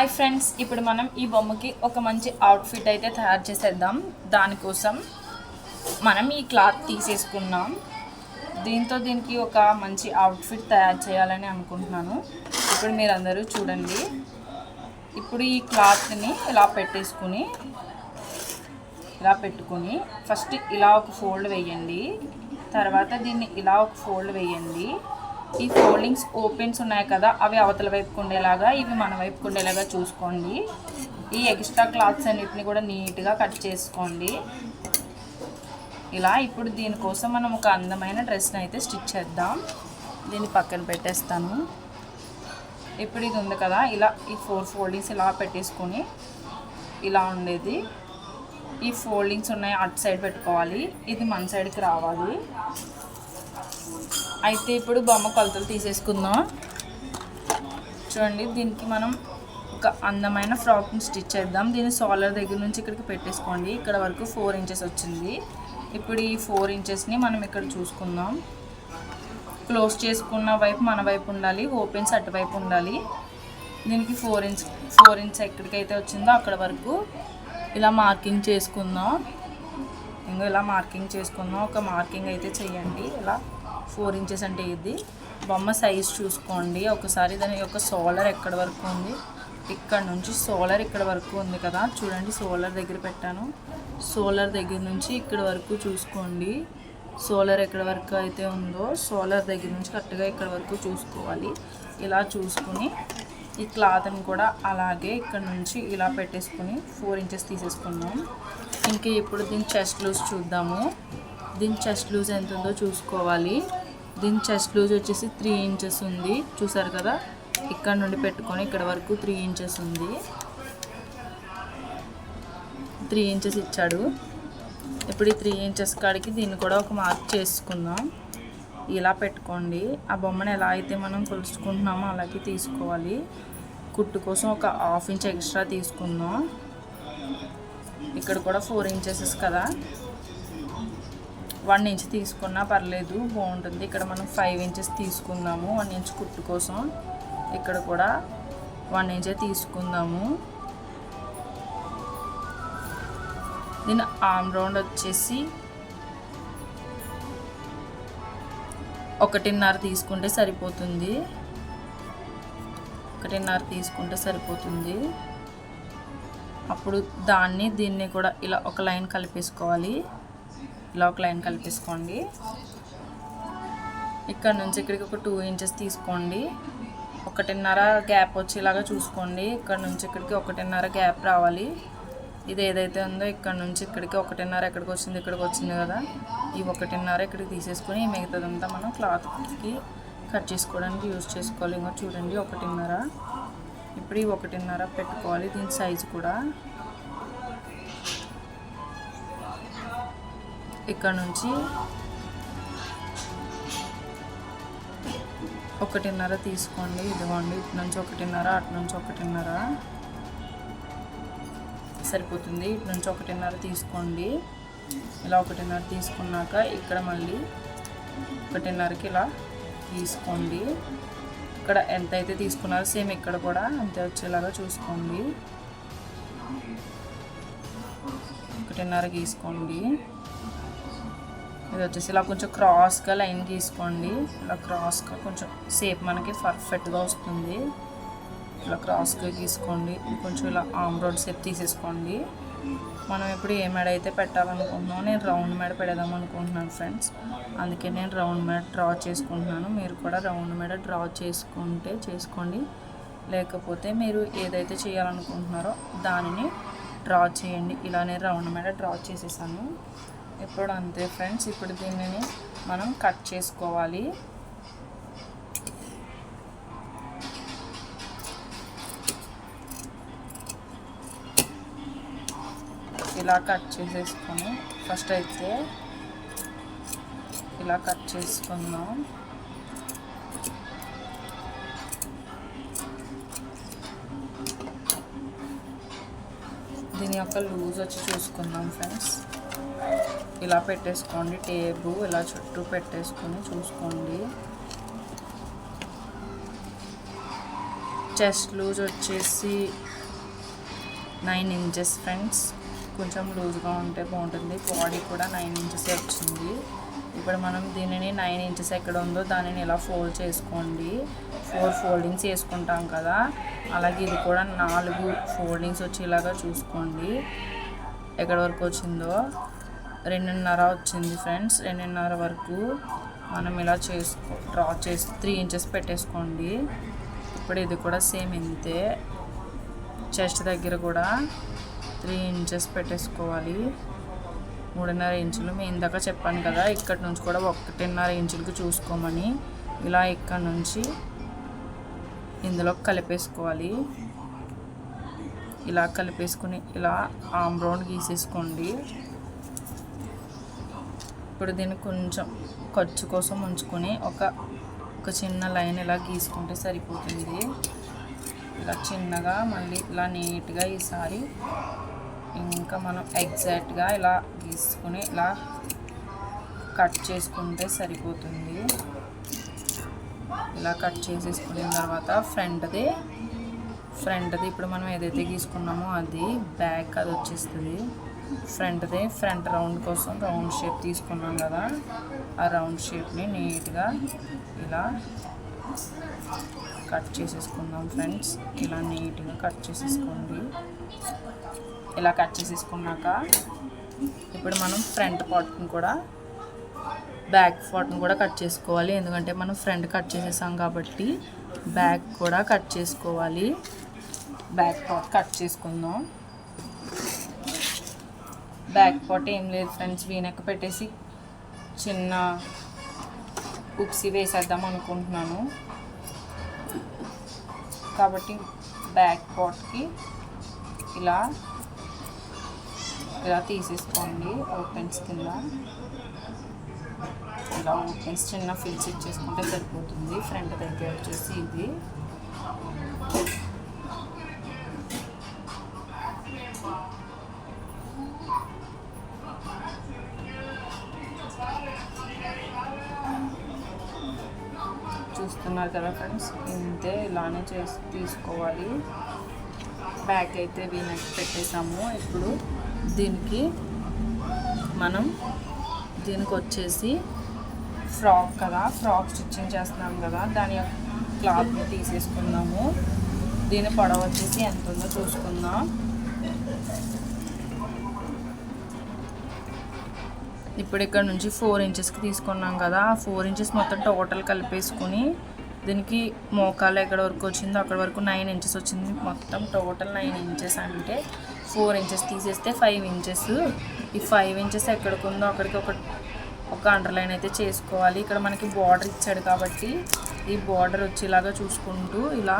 Hi friends ఇప్పుడు మనం ఈ బొమ్మకి ఒక మంచి అవుట్ఫిట్ అయితే తయారు చేసేద్దాం. దానికోసం మనం ఈ క్లాత్ తీసేసుకున్నాం దీంతో దీనికి ఒక మంచి అవుట్ఫిట్ తయారు చేయాలని అనుకుంటున్నాను. ఇప్పుడు మీరు అందరూ చూడండి. ఇప్పుడు ఈ క్లాత్ని ఇలా పెట్టేసుకుని ఇలా పెట్టుకుని ఫస్ట్ ఇలా ఒక ఫోల్డ్ వేయండి. తర్వాత దీన్ని ఇలా ఒక ఫోల్డ్ వేయండి. ఈ ఫోల్డింగ్స్ ఓపెన్స్ ఉన్నాయి కదా అవి అవతల వైపుకు ఉండేలాగా ఇవి మన వైపుకు ఉండేలాగా చూసుకోండి. ఈ ఎక్స్ట్రా క్లాత్స్ అన్నిటిని కూడా నీట్గా కట్ చేసుకోండి. ఇలా ఇప్పుడు దీనికోసం మనం ఒక అందమైన డ్రెస్ని అయితే స్టిచ్ చేద్దాం. దీన్ని పక్కన పెట్టేస్తాను. ఇప్పుడు ఇది ఉంది కదా ఇలా ఈ ఫోర్ ఫోల్డింగ్స్ ఇలా పెట్టేసుకొని ఇలా ఉండేది. ఈ ఫోల్డింగ్స్ ఉన్నాయి అటు సైడ్ పెట్టుకోవాలి ఇది మన సైడ్కి రావాలి. అయితే ఇప్పుడు బొమ్మ కొలతలు తీసేసుకుందాం. చూడండి దీనికి మనం ఒక అందమైన ఫ్రాక్ని స్టిచ్ చేద్దాం. దీన్ని సోలర్ దగ్గర నుంచి ఇక్కడికి పెట్టేసుకోండి. ఇక్కడ వరకు ఫోర్ ఇంచెస్ వచ్చింది. ఇప్పుడు ఈ ఫోర్ ఇంచెస్ని మనం ఇక్కడ చూసుకుందాం. క్లోజ్ చేసుకున్న వైపు మన వైపు ఉండాలి ఓపెన్స్ అటువైపు ఉండాలి. దీనికి ఫోర్ ఇంచ్ ఫోర్ ఇంచ్ ఎక్కడికైతే వచ్చిందో అక్కడ వరకు ఇలా మార్కింగ్ చేసుకుందాం. ఇంకా ఇలా మార్కింగ్ చేసుకుందాం. ఒక మార్కింగ్ అయితే చేయండి. ఇలా ఫోర్ ఇంచెస్ అంటే ఇది. బొమ్మ సైజ్ చూసుకోండి. ఒకసారి దాని యొక్క సోలర్ ఎక్కడ వరకు ఉంది? ఇక్కడ నుంచి సోలర్ ఇక్కడ వరకు ఉంది కదా. చూడండి సోలర్ దగ్గర పెట్టాను. సోలర్ దగ్గర నుంచి ఇక్కడ వరకు చూసుకోండి. సోలర్ ఎక్కడ వరకు అయితే ఉందో సోలర్ దగ్గర నుంచి కరెక్ట్గా ఇక్కడ వరకు చూసుకోవాలి. ఇలా చూసుకుని ఈ క్లాత్ని కూడా అలాగే ఇక్కడ నుంచి ఇలా పెట్టేసుకుని ఫోర్ ఇంచెస్ తీసేసుకున్నాం ఇంకా ఇప్పుడు దీని చెస్ట్ లూజ్ చూద్దాము. దీని చెస్ట్ లూజ్ ఎంత ఉందో చూసుకోవాలి. దీని చెస్ట్ లూజ్ వచ్చేసి త్రీ ఇంచెస్ ఉంది. చూసారు కదా? ఇక్కడ నుండి పెట్టుకొని ఇక్కడ వరకు త్రీ ఇంచెస్ ఉంది. త్రీ ఇంచెస్ ఇచ్చాడు. ఇప్పుడు ఈ త్రీ ఇంచెస్ కాడికి దీన్ని కూడా ఒక మార్క్ చేసుకుందాం. ఇలా పెట్టుకోండి. ఆ బొమ్మను ఎలా అయితే మనం కొలుచుకుంటున్నామో అలాగే తీసుకోవాలి. కుట్టు కోసం ఒక హాఫ్ ఇంచ్ ఎక్స్ట్రా తీసుకుందాం. ఇక్కడ కూడా ఫోర్ ఇంచెస్ కదా? వన్ ఇంచ్ తీసుకున్నా పర్లేదు బాగుంటుంది. ఇక్కడ మనం ఫైవ్ ఇంచెస్ తీసుకుందాము వన్ ఇంచ్ కుట్టు కోసం. ఇక్కడ కూడా వన్ ఇంచే తీసుకుందాము. దీని ఆమ్ రౌండ్ వచ్చేసి ఒకటిన్నర తీసుకుంటే సరిపోతుంది. ఒకటిన్నర తీసుకుంటే సరిపోతుంది. అప్పుడు దాన్ని దీన్ని కూడా ఇలా ఒక లైన్ కలిపేసుకోవాలి. ఇలా ఒక లైన్ కలిపేసుకోండి. ఇక్కడ నుంచి ఇక్కడికి ఒక టూ ఇంచెస్ తీసుకోండి. ఒకటిన్నర గ్యాప్ వచ్చేలాగా చూసుకోండి. ఇక్కడ నుంచి ఇక్కడికి ఒకటిన్నర గ్యాప్ రావాలి. ఇది ఏదైతే ఉందో ఇక్కడ నుంచి ఇక్కడికి ఒకటిన్నర ఎక్కడికి వచ్చింది ఇక్కడికి వచ్చింది కదా ఈ ఒకటిన్నర ఇక్కడికి తీసేసుకొని మిగతాదంతా మనం క్లాత్కి కట్ చేసుకోవడానికి యూజ్ చేసుకోవాలి. ఇంకా చూడండి ఒకటిన్నర. ఇప్పుడు ఈ ఒకటిన్నర పెట్టుకోవాలి. దీని సైజు కూడా. ఇక్కడ నుంచి ఒకటిన్నర తీసుకోండి. ఇదిగోండి ఇటు నుంచి ఒకటిన్నర అటు నుంచి ఒకటిన్నర. సరిపోతుంది. ఇటు నుంచి ఒకటిన్నర తీసుకోండి. ఇలా ఒకటిన్నర తీసుకున్నాక ఇక్కడ మళ్ళీ ఒకటిన్నరకి ఇలా తీసుకోండి. ఇక్కడ ఎంత అయితే తీసుకున్నారో సేమ్ ఇక్కడ కూడా అంతే వచ్చేలాగా చూసుకోండి. ఒకటిన్నర గీసుకోండి ఇది వచ్చేసి ఇలా కొంచెం క్రాస్గా లైన్ గీసుకోండి. ఇలా క్రాస్గా కొంచెం సేప్ మనకి పర్ఫెక్ట్గా వస్తుంది. ఇలా క్రాస్గా గీసుకోండి. కొంచెం ఇలా ఆమ్ రోడ్ సేప్ తీసేసుకోండి. మనం ఇప్పుడు ఏ మెడ అయితే పెట్టాలనుకుంటున్నామో నేను రౌండ్ మెడ పెడదాం అనుకుంటున్నాను ఫ్రెండ్స్. అందుకే నేను రౌండ్ మెడ డ్రా చేసుకుంటున్నాను. మీరు కూడా రౌండ్ మెడ డ్రా చేసుకుంటే చేసుకోండి. లేకపోతే మీరు ఏదైతే చేయాలనుకుంటున్నారో దానిని డ్రా చేయండి. ఇలా నేను రౌండ్ మెడ డ్రా చేసేసాను. ఇప్పుడు అంతే ఫ్రెండ్స్ ఇప్పుడు దీనిని మనం కట్ చేసుకోవాలి. ఇలా కట్ చేసేసుకొని ఫస్ట్ అయితే ఇలా కట్ చేసుకుందాం. దీని యొక్క లూజ్ వచ్చి చూసుకుందాం ఫ్రెండ్స్. ఇలా పెట్టేసుకోండి టేబు ఇలా చుట్టూ పెట్టేసుకొని చూసుకోండి. చెస్ట్ లూజ్ వచ్చేసి నైన్ ఇంచెస్ ఫ్రెండ్స్. కొంచెం లూజ్గా ఉంటే బాగుంటుంది. బాడీ కూడా నైన్ ఇంచెస్ వచ్చింది. ఇప్పుడు మనం దీనిని నైన్ ఇంచెస్ ఎక్కడ ఉందో దానిని ఇలా ఫోల్డ్ చేసుకోండి. ఫోర్ ఫోల్డింగ్స్ వేసుకుంటాం కదా. అలాగే ఇది కూడా నాలుగు ఫోల్డింగ్స్ వచ్చేలాగా చూసుకోండి. ఎక్కడ వరకు వచ్చిందో. రెండున్నర వచ్చింది ఫ్రెండ్స్. రెండున్నర వరకు మనం ఇలా చేసుకో డ్రా చేసి త్రీ ఇంచెస్ పెట్టేసుకోండి. ఇప్పుడు ఇది కూడా సేమ్ ఇంతే. చెస్ట్ దగ్గర కూడా త్రీ ఇంచెస్ పెట్టేసుకోవాలి. మూడున్నర ఇంచులు. మేము ఇందాక చెప్పాను కదా ఇక్కడ నుంచి కూడా ఒకటిన్నర ఇంచులకు చూసుకోమని. ఇలా ఇక్కడ నుంచి ఇందులో కలిపేసుకోవాలి. ఇలా కలిపేసుకుని ఇలా ఆమ్ రౌండ్ గీసేసుకోండి. ఇప్పుడు దీన్ని కొంచెం ఖర్చు కోసం ఉంచుకొని ఒక ఒక చిన్న లైన్ ఇలా గీసుకుంటే సరిపోతుంది. ఇలా చిన్నగా మళ్ళీ ఇలా నీట్గా ఈసారి ఇంకా మనం ఎగ్జాక్ట్గా ఇలా గీసుకుని ఇలా కట్ చేసుకుంటే సరిపోతుంది. ఇలా కట్ చేసేసుకున్న తర్వాత ఫ్రంట్ది ఫ్రంట్ది ఇప్పుడు మనం ఏదైతే గీసుకున్నామో అది బ్యాక్ అది వచ్చేస్తుంది. ఫ్రంట్ది ఫ్రంట్ రౌండ్ కోసం రౌండ్ షేప్ తీసుకున్నాం కదా. ఆ రౌండ్ షేప్ని నీట్గా ఇలా కట్ చేసేసుకుందాం ఫ్రెండ్స్. ఇలా నీట్గా కట్ చేసేసుకోండి. ఇలా కట్ చేసేసుకున్నాక ఇప్పుడు మనం ఫ్రంట్ పార్ట్ని కూడా బ్యాక్ పార్ట్ని కూడా కట్ చేసుకోవాలి. ఎందుకంటే మనం ఫ్రంట్ కట్ చేసేసాం కాబట్టి బ్యాక్ కూడా కట్ చేసుకోవాలి. బ్యాక్ పార్ట్ కట్ చేసుకుందాం. బ్యాక్ పార్ట్ ఏం లేదు ఫ్రెండ్స్ వీనెక్క పెట్టేసి చిన్న ఉప్సి వేసేద్దాం అనుకుంటున్నాను. కాబట్టి బ్యాక్ పాట్కి ఇలా ఇలా తీసేసుకోండి ఓపెన్స్ కింద. ఇలా ఓపెన్స్ చిన్న ఫిల్స్ ఇచ్చేసుకుంటే సరిపోతుంది ఫ్రంట్ దగ్గర వచ్చేసి ఇది. చూస్తున్నారు కదా ఫ్రెండ్స్ ఇంతే ఇలానే చేసి తీసుకోవాలి. బ్యాక్ అయితే వీనెక్ పెట్టేసాము. ఇప్పుడు దీనికి మనం దీనికి వచ్చేసి ఫ్రాక్ కదా ఫ్రాక్ స్టిచ్చింగ్ చేస్తున్నాం కదా. దాని యొక్క క్లాత్ని తీసేసుకున్నాము దీని పొడవ వచ్చేసి ఎంత ఉందో చూసుకుందాం. ఇప్పుడు ఇక్కడ నుంచి ఫోర్ ఇంచెస్కి తీసుకున్నాం కదా ఆ ఫోర్ ఇంచెస్ మొత్తం టోటల్ కలిపేసుకుని దీనికి మోకాలు ఎక్కడ వరకు వచ్చిందో అక్కడ వరకు నైన్ ఇంచెస్ వచ్చింది. మొత్తం టోటల్ నైన్ ఇంచెస్ అంటే ఫోర్ ఇంచెస్ తీసేస్తే ఫైవ్ ఇంచెస్. ఈ ఫైవ్ ఇంచెస్ ఎక్కడికి ఉందో అక్కడికి ఒక ఒక అండర్లైన్ అయితే చేసుకోవాలి. ఇక్కడ మనకి బార్డర్ ఇచ్చాడు కాబట్టి ఈ బార్డర్ వచ్చేలాగా చూసుకుంటూ ఇలా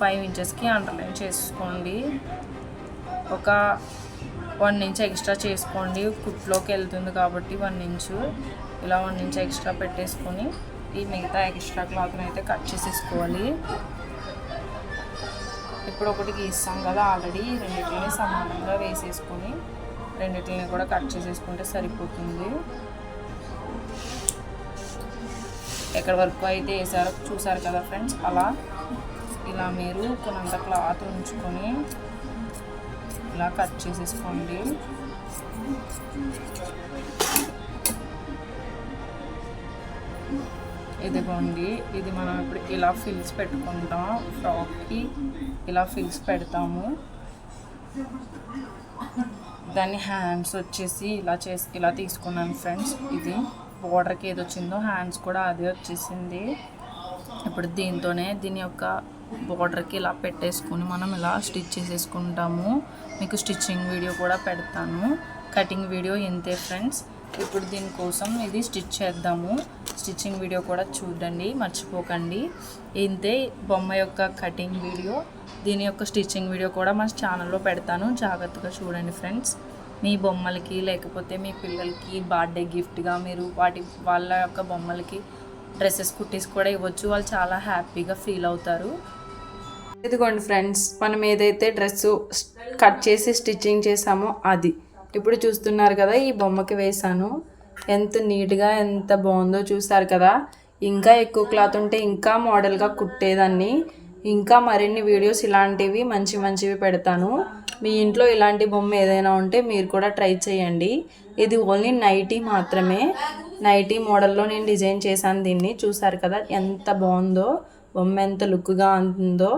ఫైవ్ ఇంచెస్కి అండర్లైన్ చేసుకోండి. ఒక వన్ ఇంచ్ ఎక్స్ట్రా చేసుకోండి. కుట్లోకి వెళ్తుంది కాబట్టి వన్ ఇంచు. ఇలా వన్ ఇంచ్ ఎక్స్ట్రా పెట్టేసుకొని ఈ మిగతా ఎక్స్ట్రా క్లాత్ని అయితే కట్ చేసేసుకోవాలి. ఇప్పుడు ఒకటి గీస్తాం కదా ఆల్రెడీ రెండింటిని సమానంగా వేసేసుకొని రెండింటిని కూడా కట్ చేసేసుకుంటే సరిపోతుంది. ఎక్కడ వరకు అయితే వేసారో చూసారు కదా ఫ్రెండ్స్? అలా ఇలా మీరు కొనంత క్లాత్ ఉంచుకొని ఇలా కట్ చేసేసుకోండి. ఇదిగోండి ఇది మనం ఇప్పుడు ఇలా ఫిల్స్ పెట్టుకుంటాం ఫ్రాక్కి ఇలా ఫిల్స్ పెడతాము. దాన్ని హ్యాండ్స్ వచ్చేసి ఇలా చేసి ఇలా తీసుకున్నాను ఫ్రెండ్స్. ఇది బోర్డర్కి ఏది వచ్చిందో హ్యాండ్స్ కూడా అదే వచ్చేసింది. ఇప్పుడు దీంతోనే దీని యొక్క బార్డర్కి ఇలా పెట్టేసుకొని మనం ఇలా స్టిచ్ చేసేసుకుంటాము. మీకు స్టిచ్చింగ్ వీడియో కూడా పెడతాను. కటింగ్ వీడియో ఇంతే ఫ్రెండ్స్. ఇప్పుడు దీనికోసం ఇది స్టిచ్ చేద్దాము. స్టిచ్చింగ్ వీడియో కూడా చూడండి మర్చిపోకండి. ఇంతే బొమ్మ యొక్క కటింగ్ వీడియో దీని యొక్క స్టిచ్చింగ్ వీడియో కూడా మన ఛానల్లో పెడతాను. జాగ్రత్తగా చూడండి ఫ్రెండ్స్. మీ బొమ్మలకి లేకపోతే మీ పిల్లలకి బర్త్డే గిఫ్ట్గా మీరు వాటి వాళ్ళ యొక్క బొమ్మలకి డ్రెస్సెస్ కుట్టేసి కూడా ఇవ్వచ్చు. వాళ్ళు చాలా హ్యాపీగా ఫీల్ అవుతారు. ఇదిగోండి ఫ్రెండ్స్ మనం ఏదైతే డ్రెస్ కట్ చేసి స్టిచ్చింగ్ చేసామో అది. ఇప్పుడు చూస్తున్నారు కదా ఈ బొమ్మకి వేసాను ఎంత నీట్గా ఎంత బాగుందో చూసారు కదా. ఇంకా ఎక్కువ క్లాత్ ఉంటే ఇంకా మోడల్గా కుట్టేదాన్ని. ఇంకా మరిన్ని వీడియోస్ ఇలాంటివి మంచి మంచివి పెడతాను. మీ ఇంట్లో ఇలాంటి బొమ్మ ఏదైనా ఉంటే మీరు కూడా ట్రై చేయండి. ఇది ఓన్లీ నైటీ మాత్రమే. నైటీ మోడల్లో నేను డిజైన్ చేశాను దీన్ని. చూసారు కదా ఎంత బాగుందో బొమ్మ ఎంత లుక్గా ఉందో.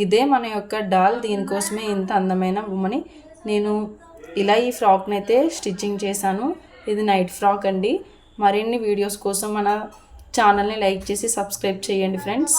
ఇదే మన యొక్క డాల్ దీనికోసమే ఇంత అందమైన బొమ్మని నేను ఇలా ఈ ఫ్రాక్ని అయితే స్టిచ్చింగ్ చేశాను. ఇది నైట్ ఫ్రాక్ అండి. మరిన్ని వీడియోస్ కోసం మన ఛానల్ని లైక్ చేసి సబ్స్క్రైబ్ చేయండి ఫ్రెండ్స్.